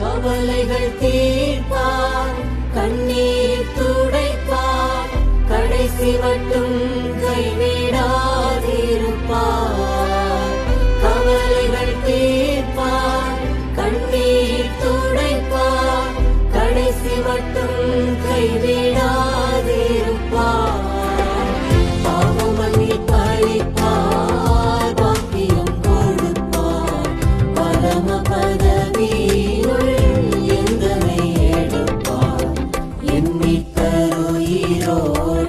கவலைகள் தீர்ப்பார் கண்ணீர் துடைப்பார் கடைசி மட்டும் கைவிடாதிருப்பார். கவலைகள் தீர்ப்பார் கண்ணீர் துடைப்பார் கடைசி மட்டும் கைவிடாதிருப்பார். பாவமல்லி பழிப்பார் பாக்கியம் கொடுப்பார். பரம பதவி Oh.